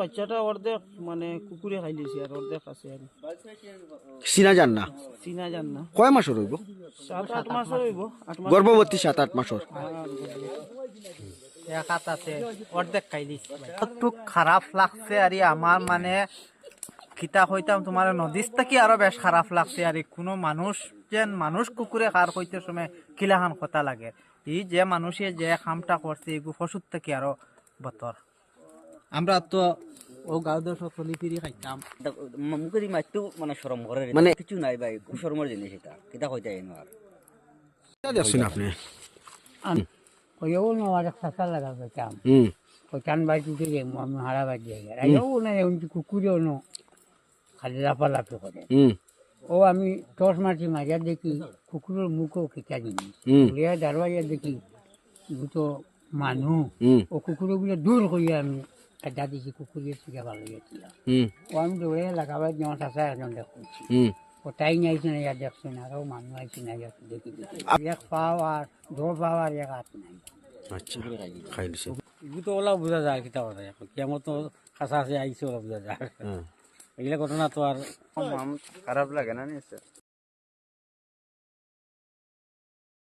বাচ্চাটা অর্ধেক মানে কুকুরে খাই লিছে আর অর্ধেক আছে আর। চিনা যান না? চিনা জান না। কয় মাসের হইব? সাত আট মাসের হইব গর্ভবতী সাত আট মাসের। এক হাতাতে অর্ধেক খাই দিছি একটু খারাপ লাগছে আর আমার মানে খিতা হইতাম তোমার নদীর থেকে আরও বেশ খারাপ লাগছে আর। কোনো মানুষ যেন মানুষ কুকুরে খার হইতে সময় কিলাখান কথা লাগে। এই যে মানুষে যে কামটা করছে এগু পশুর থেকে আরও বতর। আমরা তো ও গাঁও দেশ চলি ফিরি খাইতাম। মুখে মাছটো মানে সরম করে মানে- কিছু নাই ভাই খুব সরমের জিনিস এটা। কিতা কইতে এনো আর। দেখছেন আপনি? ওইও না আর ফাঁসা লাগা পেতাম হুম। ওই চান বাড়ি থেকে আমি হারা বাড়ি যাই আইও না এমন কুকুরেও ন। খালি লাফালাফি করে। হুম। ও আমি টর্চ মারছি মারিয়া দেখি কুকুরের মুখও খিচা জিনিস। দারওয়াইয়া দেখি দুটো মানুষ হুম। ও কুকুরগুলো দূর করিয়া আমি একটা দিছি কুকুরের থেকে ভালো গেছিলাম হুম। ও আমি দৌড়ে লাগাবার যেমন চাষা একজন দেখছি। হুম। ও তাই নাইছে না দেখছে না আরও মানুষ আইছে না দেখি এক পাও আর দো পাও আর এক হাত নাই। আচ্ছা খাই দিছে এগুলো তো ওলা বোঝা যায় কিতা কথা কেমন তো খাসা আছে আইসে ওলা বোঝা যায়। হ্যাঁ। এগুলা ঘটনা তো আর খারাপ লাগে না